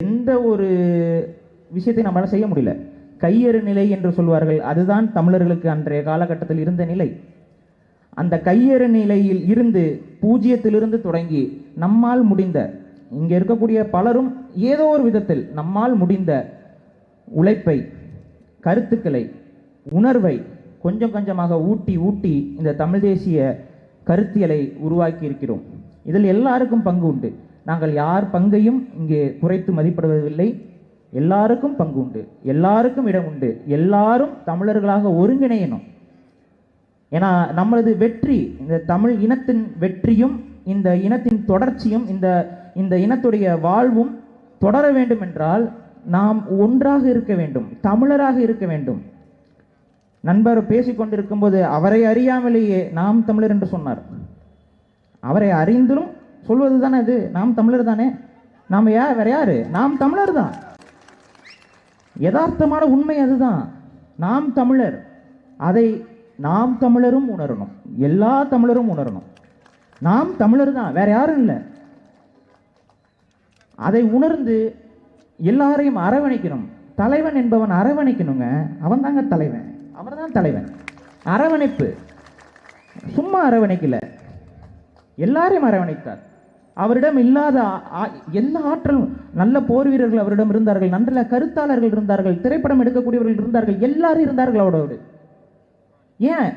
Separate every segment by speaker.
Speaker 1: எந்த ஒரு விஷயத்தை நம்மளால் செய்ய முடியல. கையறு நிலை என்று சொல்வார்கள். அதுதான் தமிழர்களுக்கு அன்றைய காலகட்டத்தில் இருந்த நிலை. அந்த கையறு நிலையில் இருந்து பூஜ்ஜியத்திலிருந்து தொடங்கி நம்மால் முடிந்த இங்கே இருக்கக்கூடிய பலரும் ஏதோ ஒரு விதத்தில் நம்மால் முடிந்த உழைப்பை கருத்துக்களை உணர்வை கொஞ்சம் கொஞ்சமாக ஊட்டி ஊட்டி இந்த தமிழ் தேசிய கருத்தியலை உருவாக்கி இருக்கிறோம் இதில் எல்லாருக்கும் பங்கு உண்டு. நாங்கள் யார் பங்கையும் இங்கே குறைத்து மதிப்பிடுவதில்லை. எல்லாருக்கும் பங்கு உண்டு. எல்லாருக்கும் இடம் உண்டு. எல்லாரும் தமிழர்களாக ஒருங்கிணையணும். ஏன்னா நம்மளது வெற்றி இந்த தமிழ் இனத்தின் வெற்றியும் இந்த இனத்தின் தொடர்ச்சியும் இந்த இந்த இனத்துடைய வாழ்வும் தொடர வேண்டும் என்றால் நாம் ஒன்றாக இருக்க வேண்டும். தமிழராக இருக்க வேண்டும். நண்பர் பேசிக்கொண்டிருக்கும் போது அவரை அறியாமலேயே நாம் தமிழர் என்று சொன்னார். அவரை அறிந்தும் சொல்வது தானே இது? நாம் தமிழர் தானே? நாம் யார் வேற யார்? நாம் தமிழர் தான். யதார்த்தமான உண்மை அதுதான். நாம் தமிழர். அதை நாம் தமிழரும் உணரணும். எல்லா தமிழரும் உணரணும். நாம் தமிழர் தான். வேற யாரும் இல்லை. அதை உணர்ந்து எல்லாரையும் அரவணைக்கணும். தலைவன் என்பவன் அரவணைக்கணுங்க. அவன் தாங்க தலைவன். அவர் தான் தலைவன். அரவணைப்பு. சும்மா அரவணைக்கல. எல்லாரையும் அரவணைத்தார். அவரிடம் இல்லாத எல்லா ஆற்றலும் நல்ல போர் வீரர்கள் அவரிடம் இருந்தார்கள் நல்ல கருத்தாளர்கள் இருந்தார்கள் திரைப்படம் எடுக்கக்கூடியவர்கள் இருந்தார்கள் எல்லாரும் இருந்தார்கள் அவரோடு. ஏன்?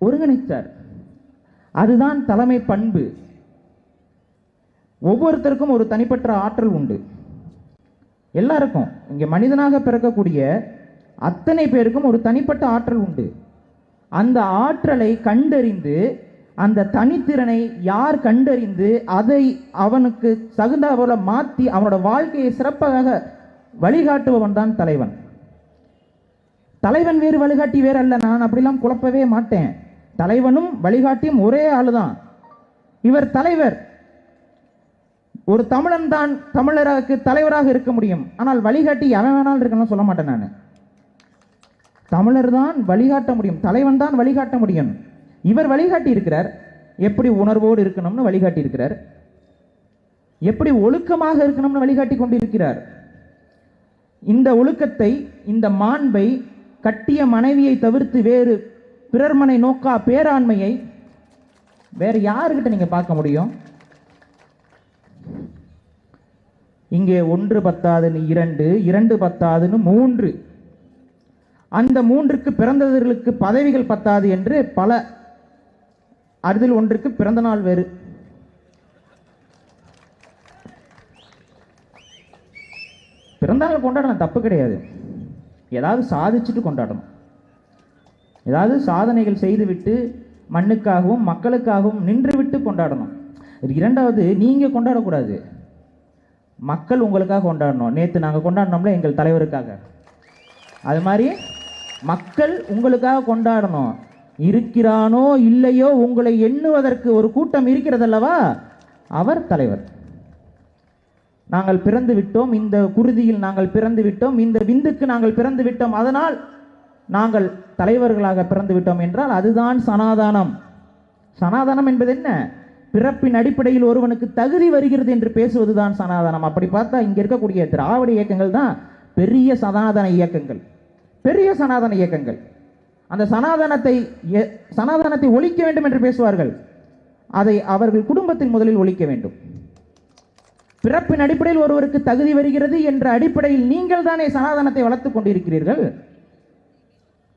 Speaker 1: ஒருங்கிணைத்தார். அதுதான் தலைமை பண்பு. ஒவ்வொருத்தருக்கும் ஒரு தனிப்பட்ட ஆற்றல் உண்டு. எல்லாருக்கும். இங்கே மனிதனாக பிறக்கக்கூடிய அத்தனை பேருக்கும் ஒரு தனிப்பட்ட ஆற்றல் உண்டு. அந்த ஆற்றலை கண்டறிந்து அந்த தனித்திறனை யார் கண்டறிந்து அதை அவனுக்கு தகுந்த போல மாற்றி அவனோட வாழ்க்கையை சிறப்பாக வழிகாட்டுபவன் தான் தலைவன். தலைவன் வேறு வழிகாட்டி வேறு அல்ல நான் அப்படிலாம் குழப்பவே மாட்டேன். தலைவனும் வழிகாட்டியும் ஒரே ஆளுதான். இவர் தலைவர். ஒரு தமிழன் தான் தமிழராக தலைவராக இருக்க முடியும். ஆனால் வழிகாட்டி எவன் வேணாலும் இருக்கணும் சொல்ல மாட்டேன் நான். தமிழர் தான் வழிகாட்ட முடியும். தலைவன் தான் வழிகாட்ட முடியும். இவர் வழிகாட்டி இருக்கிறார் எப்படி உணர்வோடு இருக்கணும்னு வழிகாட்டி இருக்கிறார் எப்படி ஒழுக்கமாக இருக்கணும்னு வழிகாட்டி கொண்டிருக்கிறார் இந்த ஒழுக்கத்தை இந்த மாண்பை கட்டிய மனைவியை தவிர்த்து வேறு பிறர்மனை நோக்கா பேராண்மையை வேறு யாருக்கிட்ட நீங்கள் பார்க்க முடியும்? இங்கே ஒன்று பத்தாதுன்னு இரண்டு இரண்டு பத்தாதுன்னு மூன்று. அந்த மூன்றுக்கு பிறந்தவர்களுக்கு பதவிகள் பத்தாது என்று பல அதில் ஒன்றுக்கு பிறந்த நாள் வேறு. பிறந்தநாள் கொண்டாடலாம் தப்பு கிடையாது. ஏதாவது சாதிச்சுட்டு கொண்டாடணும். ஏதாவது சாதனைகள் செய்துவிட்டு மண்ணுக்காகவும் மக்களுக்காகவும் நின்றுவிட்டு கொண்டாடணும். இரண்டாவது நீங்கள் கொண்டாடக்கூடாது. மக்கள் உங்களுக்காக கொண்டாடணும். நேற்று நாங்கள் கொண்டாடினோம்ல எங்கள் தலைவருக்காக. அது மாதிரி மக்கள் உங்களுக்காக கொண்டாடணும். இருக்கிறானோ இல்லையோ உங்களை எண்ணுவதற்கு ஒரு கூட்டம் இருக்கிறதல்லவா? அவர் தலைவர். நாங்கள் பிறந்து விட்டோம் இந்த குருதியில் நாங்கள் பிறந்து விட்டோம் இந்த விந்துக்கு நாங்கள் பிறந்து விட்டோம். அதனால் நாங்கள் தலைவர்களாக பிறந்து விட்டோம் என்றால் அதுதான் சனாதானம். சனாதனம் என்பது என்ன? பிறப்பின் அடிப்படையில் ஒருவனுக்கு தகுதி வருகிறது என்று பேசுவதுதான் சனாதனம். அப்படி பார்த்தா இங்க இருக்கக்கூடிய திராவிட இயக்கங்கள் தான் பெரிய சனாதன இயக்கங்கள். பெரிய சனாதன இயக்கங்கள். அந்த சனாதனத்தை எ- சனாதனத்தை ஒழிக்க வேண்டும் என்று பேசுவார்கள். அதை அவர்கள் குடும்பத்தில் முதலில் ஒழிக்க வேண்டும். பிறப்பின் அடிப்படையில் ஒருவருக்கு தகுதி வருகிறது என்ற அடிப்படையில் நீங்கள் தானே சனாதனத்தை வளர்த்து கொண்டிருக்கிறீர்கள்.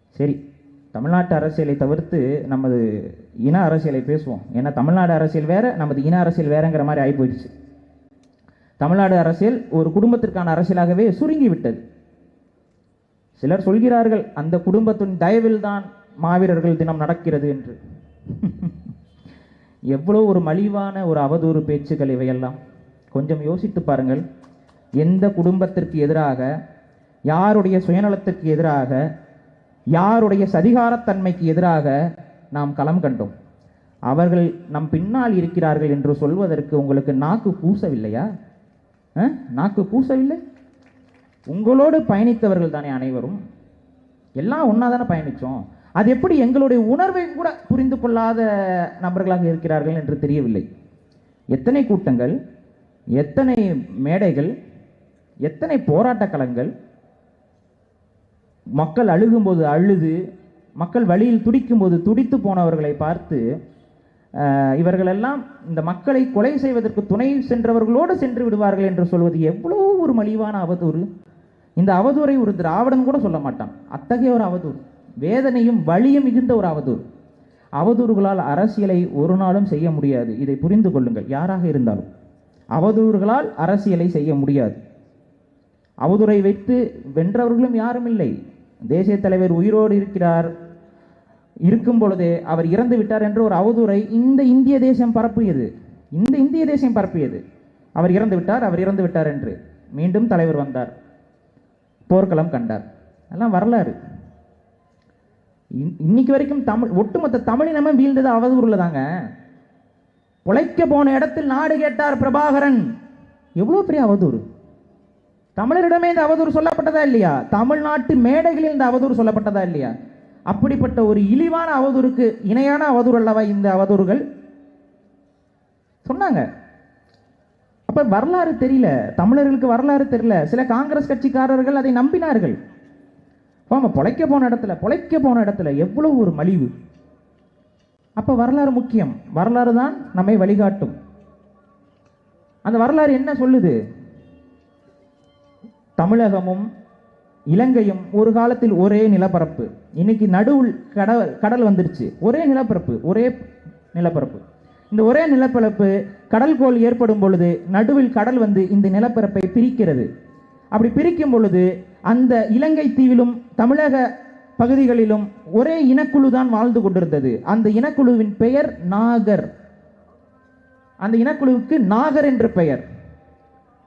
Speaker 1: சரி தமிழ்நாட்டு அரசியலை தவிர்த்து நமது இன அரசியலை பேசுவோம். ஏன்னா தமிழ்நாடு அரசியல் வேற நமது இன அரசியல் வேறங்கிற மாதிரி ஆகி போயிடுச்சு தமிழ்நாடு அரசியல் ஒரு குடும்பத்திற்கான அரசியலாகவே சுருங்கி விட்டது சிலர் சொல்கிறார்கள் அந்த குடும்பத்தின் தயவில் தான் மாவீரர்கள் தினம் நடக்கிறது என்று. எவ்வளோ ஒரு மலிவான ஒரு அவதூறு பேச்சுக்கள் இவையெல்லாம். கொஞ்சம் யோசித்து பாருங்கள் எந்த குடும்பத்திற்கு எதிராக யாருடைய சுயநலத்திற்கு எதிராக யாருடைய சதிகாரத்தன்மைக்கு எதிராக நாம் களம் கண்டோம். அவர்கள் நம் பின்னால் இருக்கிறார்கள் என்று சொல்வதற்கு உங்களுக்கு நாக்கு கூசவில்லையா? நாக்கு கூசவில்லை? உங்களோடு பயணித்தவர்கள் தானே அனைவரும்? எல்லாம் ஒன்றா தானே பயணித்தோம் அது எப்படி எங்களுடைய உணர்வை கூட புரிந்து கொள்ளாத நபர்களாக இருக்கிறார்கள் என்று தெரியவில்லை. எத்தனை கூட்டங்கள் எத்தனை மேடைகள் எத்தனை போராட்ட களங்கள்? மக்கள் அழுகும்போது அழுது மக்கள் வழியில் துடிக்கும்போது துடித்து போனவர்களை பார்த்து அஹ், இவர்களெல்லாம் இந்த மக்களை கொலை செய்வதற்கு துணை சென்றவர்களோடு சென்று விடுவார்கள் என்று சொல்வது எவ்வளோ ஒரு மலிவான அவதூறு. இந்த அவதூரை ஒரு திராவிடன் கூட சொல்ல மாட்டான். அத்தகைய ஒரு அவதூறு. வேதனையும் வலியும் மிகுந்த ஒரு அவதூறு. அவதூறுகளால் அரசியலை ஒரு நாளும் செய்ய முடியாது. இதை புரிந்து கொள்ளுங்கள். யாராக இருந்தாலும். அவதூறுகளால் அரசியலை செய்ய முடியாது. அவதூறை வைத்து வென்றவர்களும் யாரும் இல்லை. தேசிய தலைவர் உயிரோடு இருக்கிறார். இருக்கும் பொழுதே அவர் இறந்து விட்டார் என்ற ஒரு அவதூறை இந்த இந்திய தேசம் பரப்பியது. இந்த இந்திய தேசம் பரப்பியது. அவர் இறந்து விட்டார் அவர் இறந்து விட்டார் என்று மீண்டும் தலைவர் வந்தார். போர்க்களம் கண்டார். அதெல்லாம் வரலாறு. இன்- இன்னைக்கு வரைக்கும் தமிழ் ஒட்டுமொத்த தமிழினமே வீழ்ந்தது அவதூறுல தாங்க. பொழைக்க போன இடத்தில் நாடு கேட்டார் பிரபாகரன். எவ்வளோ பெரிய அவதூறு. தமிழரிடமே இந்த அவதூறு சொல்லப்பட்டதா இல்லையா? தமிழ்நாட்டு மேடைகளில் இந்த அவதூறு சொல்லப்பட்டதா இல்லையா? அப்படிப்பட்ட ஒரு இழிவான அவதூறுக்கு இணையான அவதூறு அல்லவா இந்த அவதூறுகள்? சொன்னாங்க. அப்ப வரலாறு தெரியல. தமிழர்களுக்கு வரலாறு தெரியல. சில காங்கிரஸ் கட்சிக்காரர்கள் அதை நம்பினார்கள். ஆமா பொழைக்க போன இடத்துல பொழைக்க போன இடத்துல எவ்வளவு ஒரு மலிவு. அப்ப வரலாறு முக்கியம். வரலாறு தான் நம்மை வழிகாட்டும். அந்த வரலாறு என்ன சொல்லுது? தமிழகமும் இலங்கையும் ஒரு காலத்தில் ஒரே நிலப்பரப்பு. இன்னைக்கு நடுவுள் கடல் கடல் வந்துருச்சு. ஒரே நிலப்பரப்பு ஒரே நிலப்பரப்பு. இந்த ஒரே நிலப்பரப்பு கடல் கோள் ஏற்படும் பொழுது நடுவில் கடல் வந்து இந்த நிலப்பரப்பை பிரிக்கிறது. அப்படி பிரிக்கும் பொழுது அந்த இலங்கை தீவிலும் தமிழக பகுதிகளிலும் ஒரே இனக்குழு தான் வாழ்ந்து கொண்டிருந்தது. அந்த இனக்குழுவின் பெயர் நாகர். அந்த இனக்குழுவுக்கு நாகர் என்று பெயர்.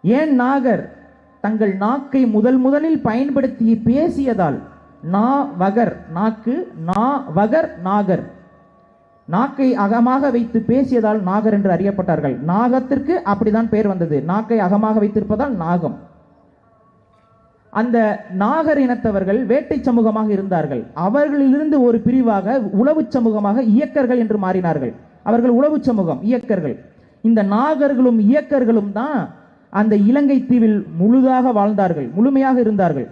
Speaker 1: ஏன் நாகர்? தங்கள் நாக்கை முதல் முதலில் பயன்படுத்தி பேசியதால். நா வகர். நாக்கு நா வகர் நாகர். நாக்கை அகமாக வைத்து பேசியதால் நாகர் என்று அறியப்பட்டார்கள். நாகத்திற்கு அப்படிதான் பெயர் வந்தது. நாக்கை அகமாக வைத்திருப்பதால் நாகம். அந்த நாகர் இனத்தவர்கள் வேட்டை சமூகமாக இருந்தார்கள். அவர்களிலிருந்து ஒரு பிரிவாக உளவு சமூகமாக இயக்கர்கள் என்று மாறினார்கள். அவர்கள் உளவு சமூகம் இயக்கர்கள். இந்த நாகர்களும் இயக்கர்களும் தான் அந்த இலங்கை தீவில் முழுதாக வாழ்ந்தார்கள் முழுமையாக இருந்தார்கள்.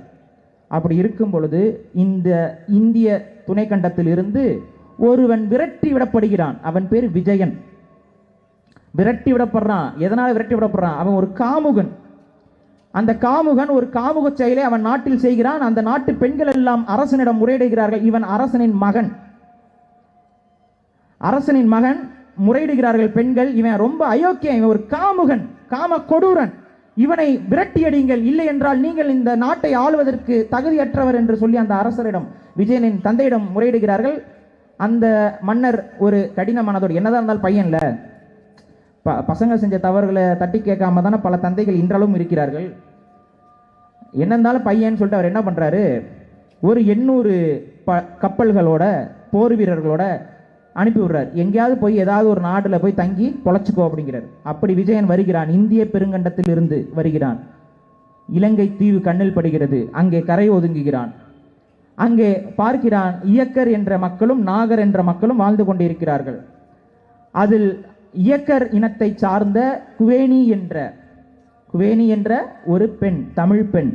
Speaker 1: அப்படி இருக்கும் பொழுது இந்த இந்திய துணைக்கண்டத்தில் இருந்து ஒருவன் விரட்டி விடப்படுகிறான். அவன் பேர் விஜயன். விரட்டி விடப்படுறான். எதனால் விரட்டி விடப்படுறான்? அவன் ஒரு காமுகன். அந்த காமுகன் ஒரு காமுக செயலை அவன் நாட்டில் செய்கிறான். அந்த நாட்டு பெண்கள் எல்லாம் அரசனிடம் முறையிடுகிறார்கள். இவன் அரசனின் மகன். அரசனின் மகன் முறையிடுகிறார்கள் பெண்கள். இவன் ரொம்ப அயோக்கியம் இவன் ஒரு காமுகன். காம கொடூரன். இவனை விரட்டியடிங்கள். இல்லை என்றால் நீங்கள் இந்த நாட்டை ஆளுவதற்கு தகுதியற்றவர் என்று சொல்லி அந்த அரசரிடம் விஜயனின் தந்தையிடம் முறையிடுகிறார்கள். அந்த மன்னர் ஒரு கடின மனதோடு என்னதான் இருந்தாலும் பையன்ல ப பசங்க செஞ்ச தவறுகளை தட்டி கேட்காம தானே பல தந்தைகள் இன்றளவும் இருக்கிறார்கள். என்ன இருந்தாலும் பையன் சொல்லிட்டு அவர் என்ன பண்ணுறாரு ஒரு எண்ணூறு ப கப்பல்களோட போர் வீரர்களோட அனுப்பி விடுறார். எங்கேயாவது போய் ஏதாவது ஒரு நாட்டில் போய் தங்கி பொழைச்சிக்கோ அப்படிங்கிறார். அப்படி விஜயன் வருகிறான். இந்திய பெருங்கண்டத்தில் இருந்து வருகிறான். இலங்கை தீவு கண்ணில் படுகிறது. அங்கே கரை ஒதுங்குகிறான். அங்கே பார்க்கிறான் இயக்கர் என்ற மக்களும் நாகர் என்ற மக்களும் வாழ்ந்து கொண்டிருக்கிறார்கள். அதில் இயக்கர் இனத்தை சார்ந்த குவேணி என்ற குவேணி என்ற ஒரு பெண் தமிழ் பெண்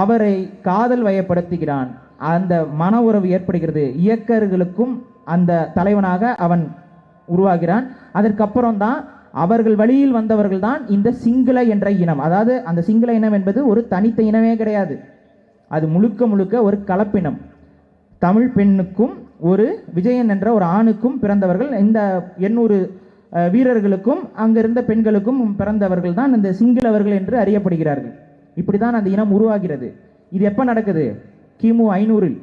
Speaker 1: அவரை காதல் வயப்படுத்துகிறான். அந்த மன உறவு ஏற்படுகிறது. இயக்கர்களுக்கும் அந்த தலைவனாக அவன் உருவாகிறான். அதற்கப்புறம் தான் அவர்கள் வழியில் வந்தவர்கள் தான் இந்த சிங்கள என்ற இனம். அதாவது அந்த சிங்கள இனம் என்பது ஒரு தனித்த இனமே கிடையாது. அது முழுக்க முழுக்க ஒரு கலப்பினம். தமிழ் பெண்ணுக்கும் ஒரு விஜயன் என்ற ஒரு ஆணுக்கும் பிறந்தவர்கள் இந்த எண்ணூறு வீரர்களுக்கும் அங்கிருந்த பெண்களுக்கும் பிறந்தவர்கள் தான் இந்த சிங்களவர்கள் என்று அறியப்படுகிறார்கள். இப்படி தான் அந்த இனம் உருவாகிறது. இது எப்போ நடக்குது? கிமு ஐநூறில்.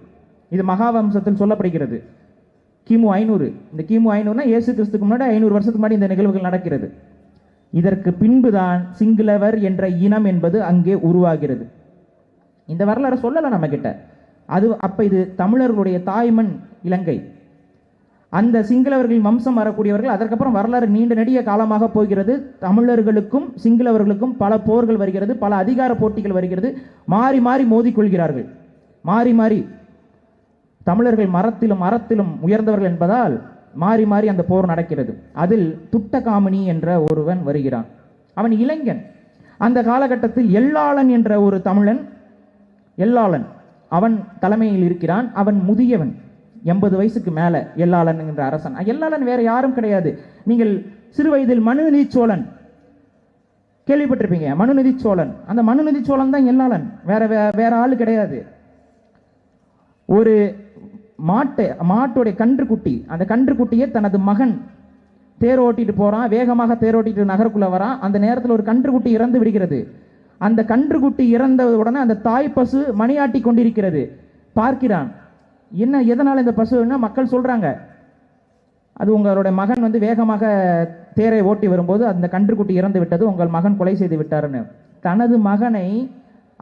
Speaker 1: இது மகாவம்சத்தில் சொல்லப்படுகிறது. கிமு ஐநூறு. இந்த கிமு ஐநூறுனா இயேசு கிறிஸ்துக்கு முன்னாடி ஐநூறு வருஷத்துக்கு முன்னாடி இந்த நிகழ்வுகள் நடக்கிறது. இதற்கு பின்புதான் சிங்களவர் என்ற இனம் என்பது அங்கே உருவாகிறது. இந்த வரலாறு சொல்லலை நம்ம கிட்ட அது அப்போ இது தமிழர்களுடைய தாய்மண் இலங்கை. அந்த சிங்களவர்களின் வம்சம் வரக்கூடியவர்கள் அதற்கப்புறம் வரலாறு நீண்ட நெடிய காலமாக போகிறது. தமிழர்களுக்கும் சிங்களவர்களுக்கும் பல போர்கள் வருகிறது பல அதிகார போட்டிகள் வருகிறது. மாறி மாறி மோதிக்கொள்கிறார்கள் மாறி மாறி தமிழர்கள் மரத்திலும் மரத்திலும் உயர்ந்தவர்கள் என்பதால் மாறி மாறி அந்த போர் நடக்கிறது. அதில் துட்டகாமினி என்ற ஒருவன் வருகிறான். அவன் இளைஞன். அந்த காலகட்டத்தில் எல்லாளன் என்ற ஒரு தமிழன் எல்லாளன் அவன் தலைமையில் இருக்கிறான். அவன் முதியவன். எண்பது வயசுக்கு மேலே எல்லாளன் என்ற அரசன். எல்லாளன் வேற யாரும் கிடையாது. நீங்கள் சிறு வயதில் மனுநீதி சோழன் கேள்விப்பட்டிருப்பீங்க. மனுநீதி சோழன் அந்த மனுநீதி சோழன் தான் எல்லாளன் வேற வே- வேற ஆள் கிடையாது. ஒரு மாட்டை மாட்டுடைய கன்றுக்குட்டி. அந்த கன்றுக்குட்டியை தனது மகன் தேர் ஓட்டிட்டு போறான். வேகமாக தேர் ஓட்டிட்டு நகருக்குள்ள வரான். அந்த நேரத்தில் ஒரு கன்றுக்குட்டி இறந்து விடுகிறது. அந்த கன்றுக்குட்டி இறந்த உடனே அந்த தாய் பசு மணியாட்டி கொண்டிருக்கிறது. பார்க்கிறான். என்ன எதனால் இந்த பசுன்னா மக்கள் சொல்கிறாங்க அது உங்களுடைய மகன் வந்து வேகமாக தேரை ஓட்டி வரும்போது அந்த கன்றுக்குட்டி இறந்து விட்டது உங்கள் மகன் கொலை செய்து விட்டாருன்னு. தனது மகனை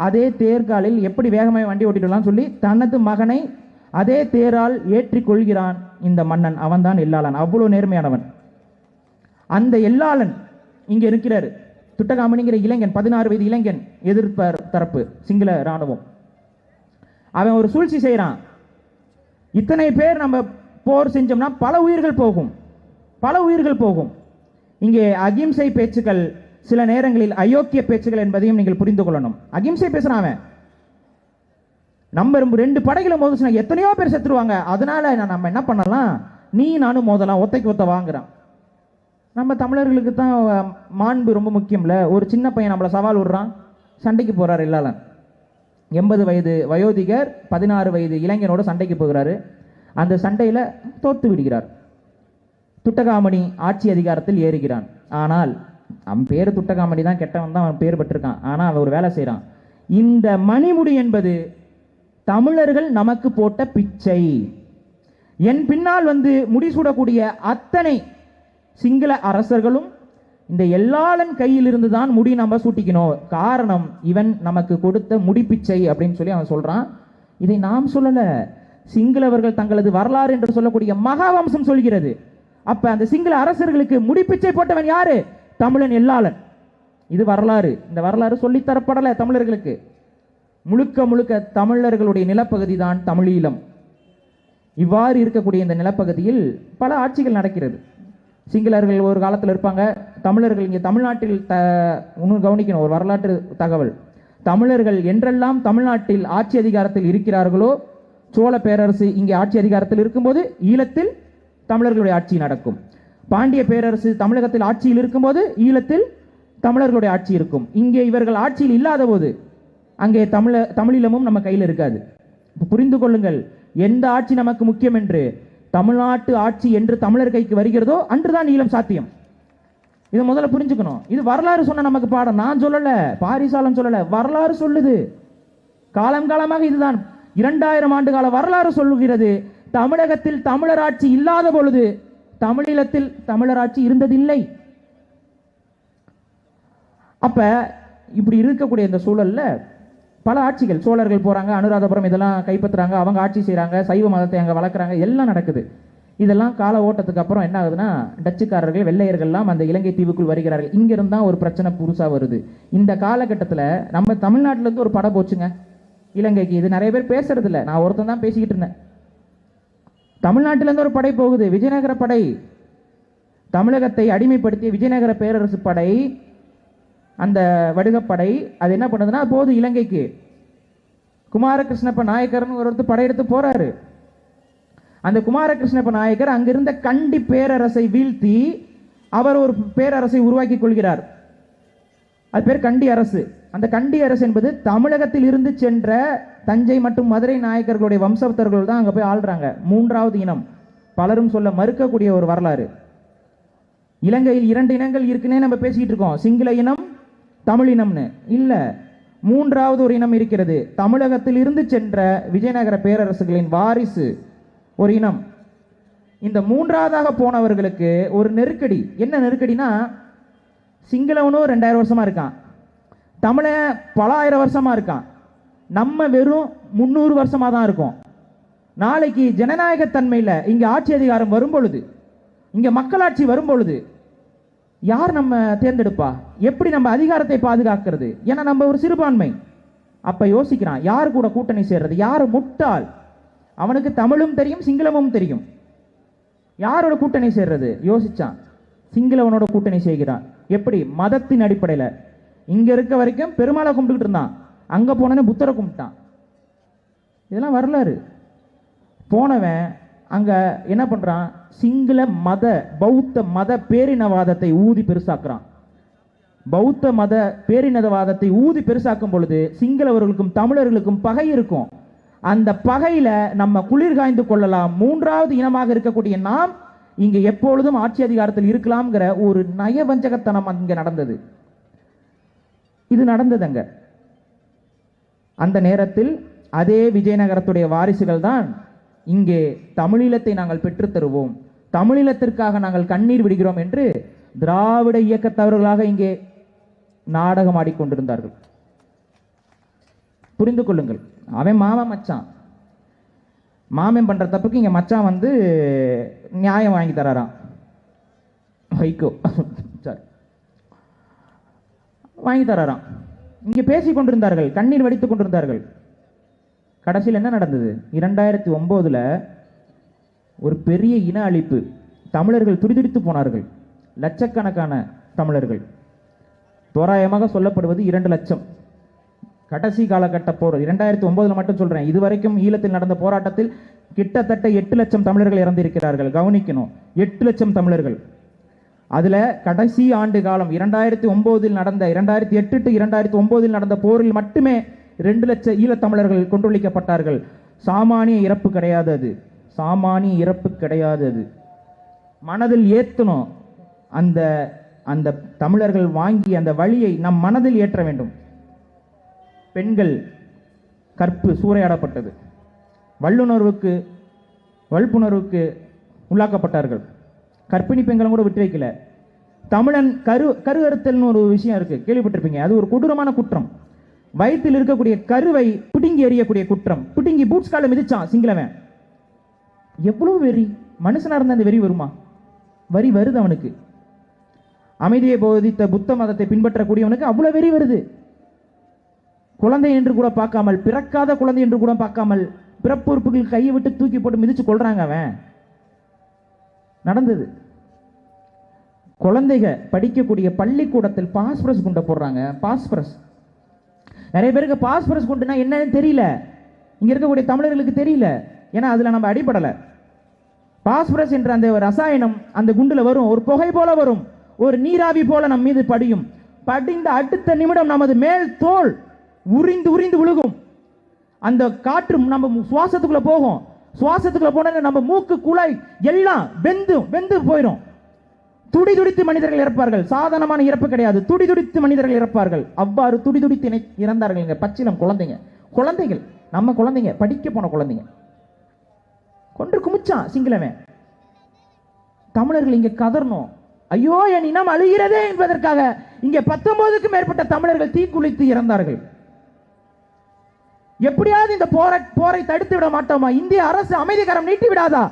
Speaker 1: அதே தேர்காலில் எப்படி வேகமாக வண்டி ஓட்டிடலாம் சொல்லி தனது மகனை அதே தேரால் ஏற்றி கொள்கிறான் இந்த மன்னன் அவன்தான் எல்லாளன் அவ்வளோ நேர்மையானவன். அந்த எல்லாளன் இங்கே இருக்கிறார். துட்டகாமணிங்கிற இளைஞன் பதினாறு வயது இளைஞன் எதிர்ப்ப தரப்பு சிங்கள ராணுவம் அவன் ஒரு சூழ்ச்சி செய்கிறான் இத்தனை பேர் நம்ம போர் செஞ்சோம்னா பல உயிர்கள் போகும். பல உயிர்கள் போகும். இங்கே அகிம்சை பேச்சுக்கள் சில நேரங்களில் அயோக்கிய பேச்சுகள் என்பதையும் நீங்கள் புரிந்து கொள்ளணும். அகிம்சை பேசுகிறான் அவன். நம்ம ரெண்டு படைகளை மோதிச்சுனா எத்தனையோ பேர் செத்துருவாங்க. அதனால நான் நம்ம என்ன பண்ணலாம்? நீ நானும் மோதலாம். ஒத்தைக்கு ஒத்த வாங்குறான். நம்ம தமிழர்களுக்கு தான் மாண்பு ரொம்ப முக்கியம்ல. ஒரு சின்ன பையன் நம்மளை சவால் விடுறான். சண்டைக்கு போகிறார் இல்லாளன் எண்பது வயது வயோதிகர் பதினாறு வயது இளைஞனோட சண்டைக்கு போகிறாரு. அந்த சண்டையில் தோத்து விடுகிறார். துட்டகாமணி ஆட்சி அதிகாரத்தில் ஏறுகிறான். ஆனால் அவன் பேர் துட்டகாமணி தான் கெட்டவன் தான் அவன் பேர் பெற்றிருக்கான். ஆனால் அவன் ஒரு வேலை செய்கிறான் இந்த மணிமுடி என்பது தமிழர்கள் நமக்கு போட்ட பிச்சை. என் பின்னால் வந்து முடிசூடக்கூடிய அத்தனை சிங்கள அரசர்களும் இந்த எல்லாளன் கையிலிருந்து தான் முடி நம்ம சூட்டிக்கணும். காரணம் இவன் நமக்கு கொடுத்த முடிப்பிச்சை அப்படின்னு சொல்லி அவன் சொல்றான். இதை நாம் சொல்லல. சிங்களவர்கள் தங்களது வரலாறு என்று சொல்லக்கூடிய மகாவம்சம் சொல்கிறது. அப்ப அந்த சிங்கள அரசர்களுக்கு முடிப்பிச்சை போட்டவன் யாரு? தமிழன் எல்லாளன். இது வரலாறு. இந்த வரலாறு சொல்லித் தரப்படல தமிழர்களுக்கு. முழுக்க முழுக்க தமிழர்களுடைய நிலப்பகுதி தான் தமிழீழம். இவ்வாறு இருக்கக்கூடிய இந்த நிலப்பகுதியில் பல ஆட்சிகள் நடக்கிறது. சிங்களர்கள் ஒரு காலத்தில் இருப்பாங்க. தமிழர்கள் இங்கே தமிழ்நாட்டில் த இன்னும் கவனிக்கணும் ஒரு வரலாற்று தகவல். தமிழர்கள் என்றெல்லாம் தமிழ்நாட்டில் ஆட்சி அதிகாரத்தில் இருக்கிறார்களோ சோழ பேரரசு இங்கே ஆட்சி அதிகாரத்தில் இருக்கும்போது ஈழத்தில் தமிழர்களுடைய ஆட்சி நடக்கும். பாண்டிய பேரரசு தமிழகத்தில் ஆட்சியில் இருக்கும்போது ஈழத்தில் தமிழர்களுடைய ஆட்சி இருக்கும். இங்கே இவர்கள் ஆட்சியில் இல்லாத போது அங்கே தமிழ தமிழீழமும் நம்ம கையில் இருக்காது. புரிந்து கொள்ளுங்கள் எந்த ஆட்சி நமக்கு முக்கியம் என்று? தமிழ்நாட்டு ஆட்சி என்று தமிழர் கைக்கு வருகிறதோ அன்றுதான் ஈழம் சாத்தியம். இதை முதல்ல புரிஞ்சுக்கணும். இது வரலாறு சொன்ன நமக்கு பாடம். நான் சொல்லல பாரிசாலம் சொல்லல. வரலாறு சொல்லுது. காலம் காலமாக இதுதான். இரண்டாயிரம் ஆண்டு கால வரலாறு சொல்லுகிறது. தமிழகத்தில் தமிழர் ஆட்சி இல்லாத பொழுது தமிழீழத்தில் தமிழர் ஆட்சி இருந்ததில்லை. அப்ப இப்படி இருக்கக்கூடிய இந்த சூழல்ல பல ஆட்சிகள் சோழர்கள் போகிறாங்க அனுராதபுரம் இதெல்லாம் கைப்பற்றுறாங்க அவங்க ஆட்சி செய்கிறாங்க சைவ மதத்தை அங்கே வளர்க்குறாங்க எல்லாம் நடக்குது. இதெல்லாம் கால ஓட்டத்துக்கு அப்புறம் என்ன ஆகுதுன்னா டச்சுக்காரர்கள் வெள்ளையர்கள்லாம் அந்த இலங்கை தீவுக்குள் வருகிறார்கள். இங்கிருந்து தான் ஒரு பிரச்சனை புதுசாக வருது. இந்த காலகட்டத்தில் நம்ம தமிழ்நாட்டிலேருந்து ஒரு படம் போச்சுங்க. இலங்கைக்கு இது நிறைய பேர் பேசுறது இல்லை நான் ஒருத்தன் தான் பேசிக்கிட்டு இருந்தேன். தமிழ்நாட்டிலேருந்து ஒரு படை போகுது விஜயநகர படை. தமிழகத்தை அடிமைப்படுத்திய விஜயநகர பேரரசு படை அந்த வடுகப்படை அது என்ன பண்ணுதுன்னா போகுது இலங்கைக்கு. குமாரகிருஷ்ணப்ப நாயக்கர்னு ஒரு ஒருத்தர் படையெடுத்து போறாரு. அந்த குமாரகிருஷ்ணப்ப நாயக்கர் அங்கிருந்த கண்டி பேரரசை வீழ்த்தி அவர் ஒரு பேரரசை உருவாக்கி கொள்கிறார். அது பேர் கண்டி அரசு. அந்த கண்டி அரசு என்பது தமிழகத்தில் இருந்து சென்ற தஞ்சை மற்றும் மதுரை நாயக்கர்களுடைய வம்சத்தர்கள் தான் அங்கே போய் ஆள்றாங்க. மூன்றாவது இனம். பலரும் சொல்ல மறுக்கக்கூடிய ஒரு வரலாறு. இலங்கையில் இரண்டு இனங்கள் இருக்குன்னே நம்ம பேசிக்கிட்டு இருக்கோம். சிங்கள இனம் தமிழ் இனம்னு மூன்றாவது ஒரு இனம் இருக்கிறது. தமிழகத்தில் இருந்து சென்ற விஜயநகர பேரரசுகளின் வாரிசு ஒரு இனம். இந்த மூன்றாவதாக போனவர்களுக்கு ஒரு நெருக்கடி. என்ன நெருக்கடினா சிங்களவனும் ரெண்டாயிரம் வருஷமா இருக்கான். தமிழ பல ஆயிரம் வருஷமா இருக்கான். நம்ம வெறும் முந்நூறு வருஷமாக தான் இருக்கோம். நாளைக்கு ஜனநாயகத்தன்மையில் இங்கே ஆட்சி அதிகாரம் வரும் பொழுது இங்கே மக்களாட்சி வரும் பொழுது யார் நம்ம தேர்ந்தெடுப்பா? எப்படி நம்ம அதிகாரத்தை பாதுகாக்கிறது? ஏன்னா நம்ம ஒரு சிறுபான்மை. அப்ப யோசிக்கிறான் யார் கூட கூட்டணி சேர்றது? யார் முட்டாள்? அவனுக்கு தமிழும் தெரியும் சிங்களமும் தெரியும். யாரோட கூட்டணி சேர்றது? யோசிச்சான். சிங்களவனோட கூட்டணி செய்கிறான். எப்படி? மதத்தின் அடிப்படையில். இங்க இருக்க வரைக்கும் பெருமாளை கும்பிட்டுக்கிட்டு இருந்தான். அங்க போனோடனே புத்தரை கும்பிட்டான். இதெல்லாம் வரலாறு. போனவன் அங்கே என்ன பண்ணுறான் சிங்கள மத பௌத்த மத பேரினவாதத்தை ஊதி பெருசாக்குறான். பௌத்த மத பேரினவாதத்தை ஊதி பெருசாக்கும் பொழுது சிங்களவர்களுக்கும் தமிழர்களுக்கும் பகை இருக்கும். அந்த பகையில நம்ம குளிர் காய்ந்து கொள்ளலாம். மூன்றாவது இனமாக இருக்கக்கூடிய நாம் இங்க எப்பொழுதும் ஆட்சி அதிகாரத்தில் இருக்கலாம்ங்கிற ஒரு நயவஞ்சகத்தனம் அங்க நடந்தது. இது நடந்தது அங்க அந்த நேரத்தில் அதே விஜயநகரத்துடைய வாரிசுகள் தான் இங்கே தமிழீழத்தை நாங்கள் பெற்றுத் தருவோம் தமிழீழத்திற்காக நாங்கள் கண்ணீர் விடுகிறோம் என்று திராவிட இயக்கத்தவர்களாக இங்கே நாடகம் ஆடிக்கொண்டிருந்தார்கள். புரிந்து கொள்ளுங்கள். அவன் மாமன் மச்சான். மாமன் பண்ற தப்புக்கு இங்க மச்சான் வந்து நியாயம் வாங்கி தராராம். வைகோ. சாரி. வாங்கி தராராம். இங்கே பேசிக் கொண்டிருந்தார்கள் கண்ணீர் வடித்துக் கொண்டிருந்தார்கள். கடைசியில் என்ன நடந்தது? இரண்டாயிரத்தி ஒம்போதில் ஒரு பெரிய இன அழிப்பு. தமிழர்கள் துடிதுடித்து போனார்கள். லட்சக்கணக்கான தமிழர்கள். தோராயமாக சொல்லப்படுவது இரண்டு லட்சம். கடைசி காலகட்ட போர் இரண்டாயிரத்தி ஒம்போதில் மட்டும் சொல்கிறேன் இதுவரைக்கும் ஈழத்தில் நடந்த போராட்டத்தில் கிட்டத்தட்ட எட்டு லட்சம் தமிழர்கள் இறந்திருக்கிறார்கள். கவனிக்கணும். எட்டு லட்சம் தமிழர்கள். அதில் கடைசி ஆண்டு காலம் இரண்டாயிரத்தி ஒம்போதில் நடந்த இரண்டாயிரத்தி எட்டு டு இரண்டாயிரத்தி ஒம்போதில் நடந்த போரில் மட்டுமே ரெண்டு லட்சம் ஈழத்தமிழர்கள் கொன்றொழிக்கப்பட்டார்கள் சாமானிய இறப்பு கிடையாது அது. சாமானிய இறப்பு கிடையாது அது. மனதில் ஏற்றணும் அந்த அந்த தமிழர்கள் வாங்கி அந்த வழியை நம் மனதில் ஏற்ற வேண்டும். பெண்கள் கற்பு சூறையாடப்பட்டது. வல்லுணர்வுக்கு வல்புணர்வுக்கு உள்ளாக்கப்பட்டார்கள். கற்பிணி பெண்களும் கூட விட்டு வைக்கல. தமிழன் கரு கருகறுத்தல்னு ஒரு விஷயம் இருக்குது கேள்விப்பட்டிருப்பீங்க. அது ஒரு கொடூரமான குற்றம். வயிற்றில் இருக்கக்கூடிய கருவை பிடுங்கி எறியக்கூடிய குற்றம். பிடுங்கி பூட்ஸ் காலை மிதிச்சான் சிங்களவன். எவ்வளவு வெறி? மனுஷனா இருந்த அந்த வெறி வருமா? வரி வருது அவனுக்கு. அமைதியை போதித்த புத்த மதத்தை பின்பற்றக்கூடியவனுக்கு அவ்வளவு வெறி வருது. குழந்தை என்று கூட பார்க்காமல் பிறக்காத குழந்தை என்று கூட பார்க்காமல் பிறப்பு உறுப்புகள் கையை விட்டு தூக்கி போட்டு மிதிச்சு கொள்றாங்க அவன். நடந்தது. குழந்தைக படிக்கக்கூடிய பள்ளிக்கூடத்தில் பாஸ்பரஸ் குண்டை போடுறாங்க. பாஸ்பரஸ் நிறைய பேருக்கு பாஸ்பரஸ் குண்டுனா என்னன்னு தெரியல. இங்கே இருக்கக்கூடிய தமிழர்களுக்கு தெரியல. ஏன்னா அதில் நம்ம அடிப்படலை பாஸ்பரஸ் என்ற அந்த ரசாயனம் அந்த குண்டில் வரும். ஒரு புகை போல வரும். ஒரு நீராவி போல நம் மீது படியும். படிந்த அடுத்த நிமிடம் நமது மேல் தோல் உரிந்து உரிந்து விழுகும். அந்த காற்று நம்ம சுவாசத்துக்குள்ளே போகும். சுவாசத்துக்குள்ளே போனால் நம்ம மூக்கு குழாய் எல்லாம் வெந்து வெந்து போயிடும். துடிதுடித்து மனிதர்கள் இறப்பார்கள். சாதாரணமான இறப்பு கிடையாது. துடிதுடித்து மனிதர்கள் இறப்பார்கள். அவ்வாறு துடிதுடித்து இறந்தார்கள் இங்க பச்சிலம் குழந்தைங்க. குழந்தைகள் நம்ம குழந்தைங்க படிக்க போன குழந்தைங்க. கொன்று குமிச்சான் சிங்களவன். தமிழர்கள் இங்க கதறணும். ஐயோ என் இனம் அழுகிறதே என்பதற்காக இங்கே பத்தொன்பதுக்கும் மேற்பட்ட தமிழர்கள் தீக்குளித்து இறந்தார்கள். எப்படியாவது இந்த போரை போரை தடுத்து விட மாட்டோமா? இந்திய அரசு அமைதிகரம் நீட்டி விடாதா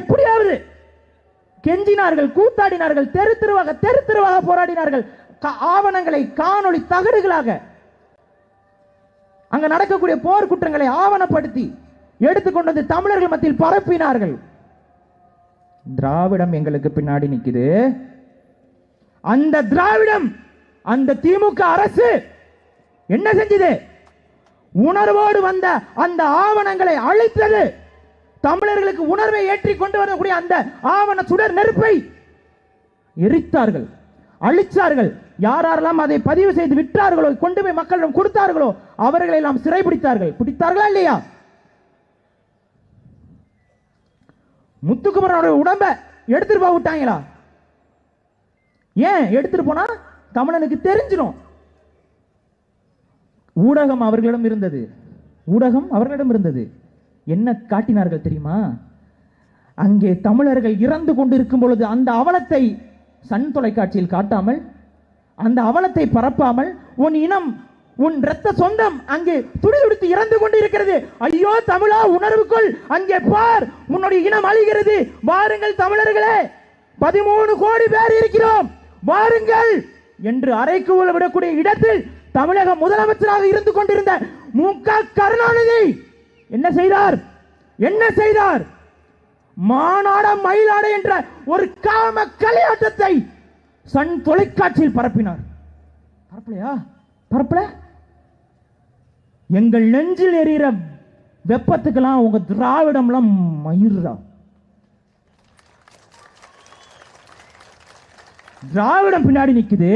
Speaker 1: எப்படியாவது கெஞ்சினார்கள் கூத்தாடினார்கள் தெரு தெருவாக தெரு தெருவாக போராடினார்கள். ஆவணங்களை காணொளி தகடுகளாக அங்க நடக்கக்கூடிய போர் குற்றங்களை ஆவணப்படுத்தி எடுத்துக்கொண்டு வந்து தமிழர்கள் மத்தியில் பரப்பினார்கள். திராவிடம் எங்களுக்கு பின்னாடி நிற்குது அந்த திராவிடம் அந்த திமுக அரசு என்ன செஞ்சது? உணர்வோடு வந்த அந்த ஆவணங்களை அழித்தது. தமிழர்களுக்கு உணர்வை ஏற்றி கொண்டு வரக்கூடிய அந்த ஆவண சுடர் நெருப்பை எரித்தார்கள் அழிச்சார்கள். யாரெல்லாம் அதை பதிவு செய்து விற்றார்களோ கொண்டு போய் மக்களிடம் கொடுத்தார்களோ அவர்களை எல்லாம் சிறைபிடித்தார்கள். பிடித்தார்களா இல்லையா? முத்துக்குமரனுடைய உடம்ப எடுத்துட்டு போக விட்டாங்களா? ஏன் எடுத்துட்டு போனா? தமிழனுக்கு தெரிஞ்சிடும். ஊடகம் அவர்களிடம் இருந்தது. ஊடகம் அவர்களிடம் இருந்தது. என்ன காட்டினார்கள் தெரியுமா? அங்கே தமிழர்கள் இறந்து கொண்டிருக்கும் பொழுது அந்த அவலத்தை சன் தொலைக்காட்சியில் காட்டாமல் அந்த அவலத்தை பரப்பாமல் உன் இனம் உன் இரத்த சொந்தம் அங்கே துடிதுடித்து இறந்து கொண்டிருக்கிறது. ஐயோ தமிழா உணர்வுக்குள் அங்கே பார் உன்னுடைய இனம் அழிகிறது. வாருங்கள் தமிழர்களே பதிமூணு கோடி பேர் இருக்கிறோம். வாருங்கள் என்று அறைக்கு விடக்கூடிய இடத்தில் தமிழக முதலமைச்சராக இருந்து கொண்டிருந்த மு க. கருணாநிதி என்ன செய்தார்? என்ன செய்தார்? மானாட மயிலாட என்ற ஒரு காம கலையாட்டத்தை சன் தொலைக்காட்சியில் பரப்பினார். பரப்பலையா? பரப்பல? எங்கள் நெஞ்சில் எறிகிற வெப்பத்துக்கெல்லாம் உங்க திராவிடம்லாம் மயிர்றா. திராவிடம் பின்னாடி நிற்குது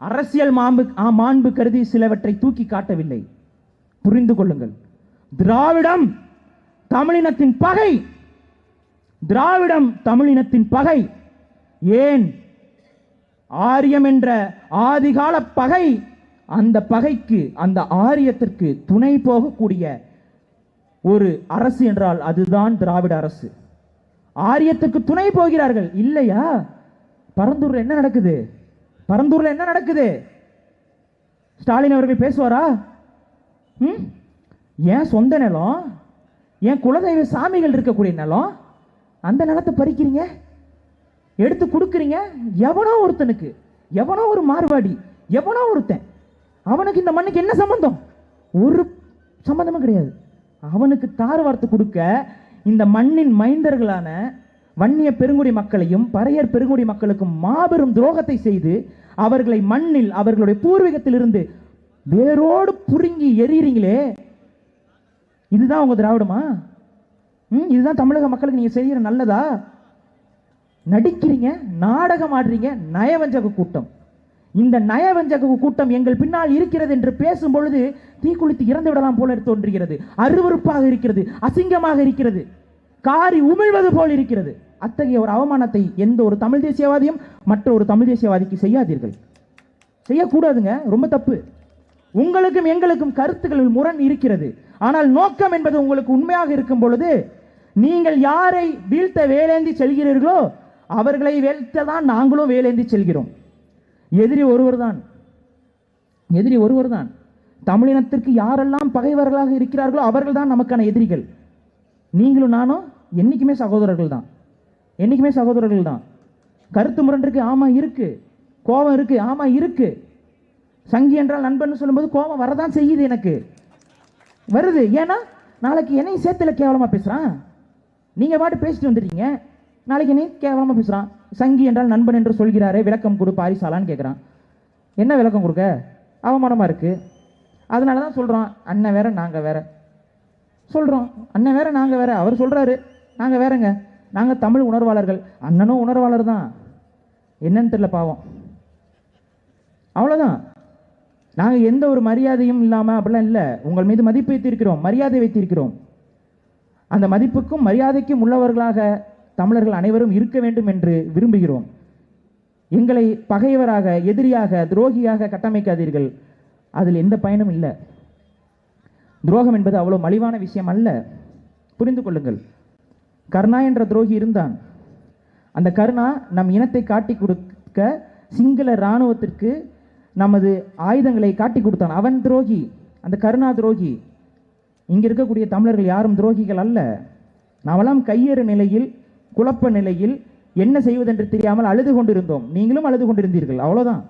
Speaker 1: அரசியல் மாண்பு ஆ, மாண்பு கருதி சிலவற்றை தூக்கி காட்டவில்லை. புரிந்து கொள்ளுங்கள். திராவிடம் தமிழினத்தின் பகை. திராவிடம் தமிழினத்தின் பகை. ஏன்? ஆரியம் என்ற ஆதிகால பகை அந்த பகைக்கு அந்த ஆரியத்திற்கு துணை போகக்கூடிய ஒரு அரசு என்றால் அதுதான் திராவிட அரசு. ஆரியத்துக்கு துணை போகிறார்கள். இல்லையா? பரந்தூர்ல என்ன நடக்குது? பரந்தூர்ல என்ன நடக்குது? ஸ்டாலின் அவர்கள் பேசுவாரா? ம்? ஏன் சொந்த நிலம்? ஏன் குலதெய்வ சாமிகள் இருக்கக்கூடிய நிலம்? அந்த நிலத்தை பறிக்கிறீங்க? எடுத்து கொடுக்குறீங்க? எவனோ ஒருத்தனுக்கு எவனோ ஒரு மார்வாடி எவனோ ஒருத்தன் அவனுக்கு இந்த மண்ணுக்கு என்ன சம்பந்தம்? ஒரு சம்பந்தமும் கிடையாது. அவனுக்கு தார் வார்த்தை கொடுக்க இந்த மண்ணின் மைந்தர்களான வன்னிய பெருங்குடி மக்களையும் பறையர் பெருங்குடி மக்களுக்கும் மாபெரும் துரோகத்தை செய்து அவர்களை மண்ணில் அவர்களுடைய பூர்வீகத்திலிருந்து வேரோடு புரிங்கி எறிகிறீங்களே? இதுதான் உங்க திராவிடமா? ம் இதுதான் தமிழக மக்களுக்கு நீங்க செய்யற நல்லதா? நடிக்கிறீங்க நாடகம் ஆடுறீங்க நயவஞ்சக கூட்டம். இந்த நயவஞ்சக கூட்டம் எங்கள் பின்னால் இருக்கிறது என்று பேசும் பொழுது தீக்குளித்து இறந்து விடலாம் போல தோன்றுகிறது. அருவருப்பாக இருக்கிறது அசிங்கமாக இருக்கிறது. காரி உமிழ்வது போல் இருக்கிறது. அத்தகைய ஒரு அவமானத்தை எந்த ஒரு தமிழ் தேசியவாதியும் மற்ற ஒரு தமிழ் தேசியவாதிக்கு செய்யாதீர்கள். செய்யக்கூடாதுங்க ரொம்ப தப்பு. உங்களுக்கும் எங்களுக்கும் கருத்துக்களில் முரண் இருக்கிறது. ஆனால் நோக்கம் என்பது உங்களுக்கு உண்மையாக இருக்கும் பொழுது நீங்கள் யாரை வீழ்த்த வேலேந்தி செல்கிறீர்களோ அவர்களை வீழ்த்த தான் நாங்களும் வேலேந்தி செல்கிறோம். எதிரி ஒருவர் தான் எதிரி ஒருவர் தான் தமிழினத்திற்கு யாரெல்லாம் பகைவர்களாக இருக்கிறார்களோ அவர்கள் தான் நமக்கான எதிரிகள். நீங்களும் நானும் என்றைக்குமே சகோதரர்கள் தான் என்றைக்குமே சகோதரர்கள் தான் கருத்து முரண்டிருக்கு ஆமாம் இருக்குது இருக்கு. கோபம் இருக்குது ஆமாம் இருக்குது சங்கி என்றால் நண்பன் சொல்லும்போது கோபம் வரதான் செய்யுது எனக்கு. வருது. ஏன்னா நாளைக்கு என்னையும் சேர்த்துல கேவலமாக பேசுகிறான் நீங்கள் பாட்டு பேசிட்டு வந்துட்டீங்க. நாளைக்கு என்னையும் கேவலமாக பேசுகிறான் சங்கி என்றால் நண்பன் என்று சொல்கிறாரே விளக்கம் கொடு பாரிசாலான்னு கேட்குறான் என்ன விளக்கம் கொடுக்க? அவமானமாக இருக்குது அதனால தான் சொல்கிறோம் அண்ணன் வேற நாங்கள் வேற. சொல்கிறோம் அண்ணன் வேற நாங்கள் வேற. அவர் சொல்கிறாரு நாங்கள் வேறங்க. நாங்கள் தமிழ் உணர்வாளர்கள். அண்ணனும் உணர்வாளர் தான். என்னன்னு தெரியல பாவம். அவ்வளோதான் நாங்கள் எந்த ஒரு மரியாதையும் இல்லாமல் அப்படிலாம் இல்லை. உங்கள் மீது மதிப்பு வைத்திருக்கிறோம் மரியாதை வைத்திருக்கிறோம். அந்த மதிப்புக்கும் மரியாதைக்கும் உள்ளவர்களாக தமிழர்கள் அனைவரும் இருக்க வேண்டும் என்று விரும்புகிறோம். எங்களை பகைவராக எதிரியாக துரோகியாக கட்டமைக்காதீர்கள். அதில் எந்த பயனும் இல்லை. துரோகம் என்பது அவ்வளோ மலிவான விஷயம் அல்ல. புரிந்து கொள்ளுங்கள். கர்ணா என்ற துரோகி இருந்தான். அந்த கருணா நம் இனத்தை காட்டி கொடுக்க சிங்கள இராணுவத்திற்கு நமது ஆயுதங்களை காட்டி கொடுத்தான். அவன் துரோகி அந்த கருணா துரோகி. இங்கே இருக்கக்கூடிய தமிழர்கள் யாரும் துரோகிகள் அல்ல. நாமெல்லாம் கையேறு நிலையில் குழப்ப நிலையில் என்ன செய்வதென்று தெரியாமல் அழுது கொண்டிருந்தோம். நீங்களும் அழுது கொண்டிருந்தீர்கள். அவ்வளோதான்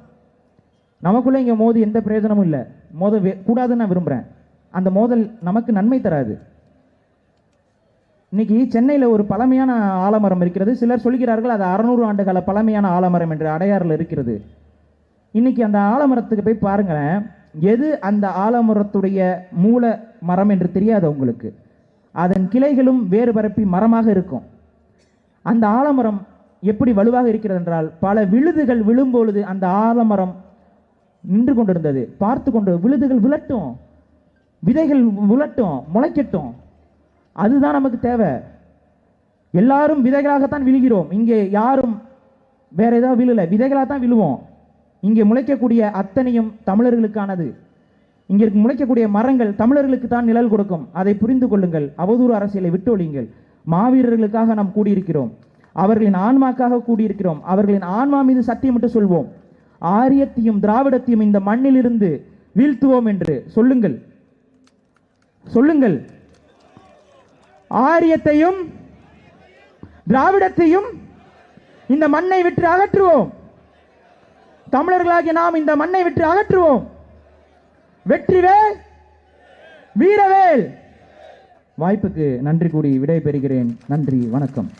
Speaker 1: நமக்குள்ளே இங்கே மோதி எந்த பிரயோஜனமும் இல்லை. மோத வே- கூடாதுன்னு நான் விரும்புகிறேன் அந்த மோதல் நமக்கு நன்மை தராது. இன்னைக்கு சென்னையில் ஒரு பழமையான ஆலமரம் இருக்கிறது. சிலர் சொல்கிறார்கள் அது அறநூறு ஆண்டுகால பழமையான ஆலமரம் என்று அடையாறில் இருக்கிறது. இன்னைக்கு அந்த ஆலமரத்துக்கு போய் பாருங்களேன். எது அந்த ஆலமரத்துடைய மூல மரம் என்று தெரியாது உங்களுக்கு. அதன் கிளைகளும் வேறு பரப்பி மரமாக இருக்கும். அந்த ஆலமரம் எப்படி வலுவாக இருக்கிறது என்றால் பல விழுதுகள் விழும்பொழுது அந்த ஆலமரம் நின்று கொண்டிருந்தது. பார்த்து கொண்டு விழுதுகள் விழட்டும். விதைகள் விழட்டும் முளைக்கட்டும். அதுதான் நமக்கு தேவை. எல்லாரும் விதைகளாகத்தான் விழுகிறோம். இங்கே யாரும் வேற ஏதாவது விழுல விதைகளாக தான் விழுவோம். இங்கே முளைக்கக்கூடிய அத்தனையும் தமிழர்களுக்கானது. இங்கே முளைக்கக்கூடிய மரங்கள் தமிழர்களுக்கு தான் நிழல் கொடுக்கும். அதை புரிந்து கொள்ளுங்கள். அவதூறு அரசியலை விட்டு ஒழியுங்கள். மாவீரர்களுக்காக நாம் கூடியிருக்கிறோம். அவர்களின் ஆன்மாக்காக கூடியிருக்கிறோம். அவர்களின் ஆன்மா மீது சத்தியமிட்டு சொல்வோம். ஆரியத்தையும் திராவிடத்தையும் இந்த மண்ணிலிருந்து வீழ்த்துவோம் என்று சொல்லுங்கள். சொல்லுங்கள். ஆரியத்தையும் திராவிடத்தையும் இந்த மண்ணை விட்டு அகற்றுவோம். தமிழர்களாகிய நாம் இந்த மண்ணை விட்டு அகற்றுவோம். வெற்றிவேல் வீரவேல். வாய்ப்புக்கு நன்றி கூறி விடை பெறுகிறேன் நன்றி வணக்கம்.